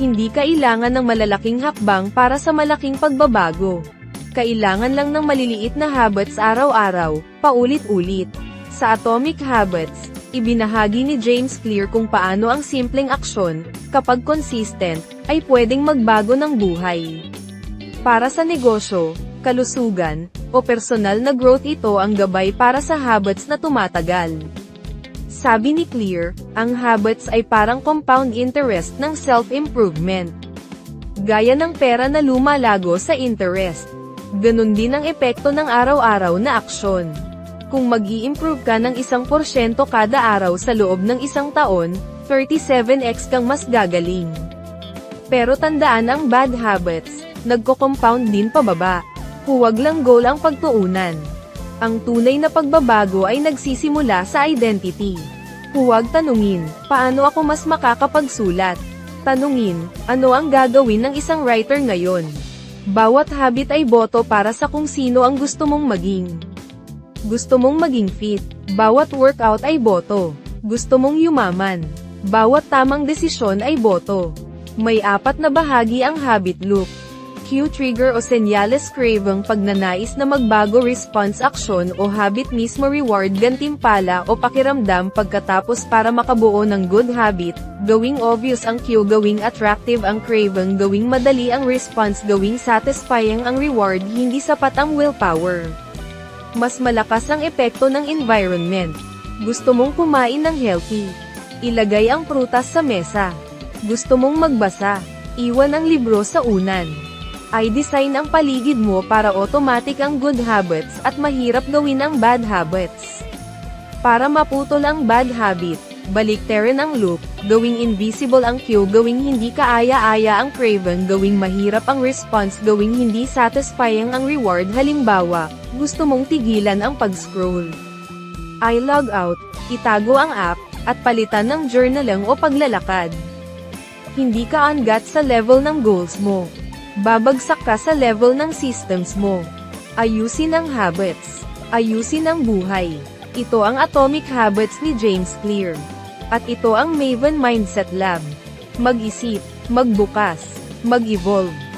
Hindi kailangan ng malalaking hakbang para sa malaking pagbabago. Kailangan lang ng maliliit na habits araw-araw, paulit-ulit. Sa Atomic Habits, ibinahagi ni James Clear kung paano ang simpleng aksyon, kapag consistent, ay pwedeng magbago ng buhay. Para sa negosyo, kalusugan, o personal na growth ito ang gabay para sa habits na tumatagal. Sabi ni Clear, ang habits ay parang compound interest ng self-improvement. Gaya ng pera na lumalago sa interest. Ganon din ang epekto ng araw-araw na aksyon. Kung mag improve ka ng isang porsyento kada araw sa loob ng isang taon, 37x kang mas gagaling. Pero tandaan ang bad habits, nagko-compound din pababa. Huwag lang goal ang pagtuunan. Ang tunay na pagbabago ay nagsisimula sa identity. Huwag tanungin, paano ako mas makakapagsulat? Tanungin, ano ang gagawin ng isang writer ngayon? Bawat habit ay boto para sa kung sino ang gusto mong maging. Gusto mong maging fit, bawat workout ay boto. Gusto mong yumaman, bawat tamang desisyon ay boto. May apat na bahagi ang habit loop. Cue trigger o senyales craving pagnanais na magbago response action o habit mismo reward gantimpala o pakiramdam pagkatapos para makabuo ng good habit, gawing obvious ang cue gawing attractive ang craving gawing madali ang response gawing satisfying ang reward hindi sapat ang willpower. Mas malakas ang epekto ng environment. Gusto mong kumain ng healthy. Ilagay ang prutas sa mesa. Gusto mong magbasa. Iwan ang libro sa unan ay design ang paligid mo para automatic ang good habits at mahirap gawin ang bad habits. Para maputol ang bad habit, baliktarin ang loop, gawing invisible ang cue gawing hindi kaaya-aya ang craven gawing mahirap ang response gawing hindi satisfying ang reward halimbawa, gusto mong tigilan ang pag-scroll. I log out, itago ang app, at palitan ng journaling o paglalakad. Hindi ka angat sa level ng goals mo babagsak ka sa level ng systems mo. Ayusin ang habits. Ayusin ang buhay. Ito ang Atomic Habits ni James Clear. At ito ang Maven Mindset Lab. Mag-isip, magbukas, mag-evolve.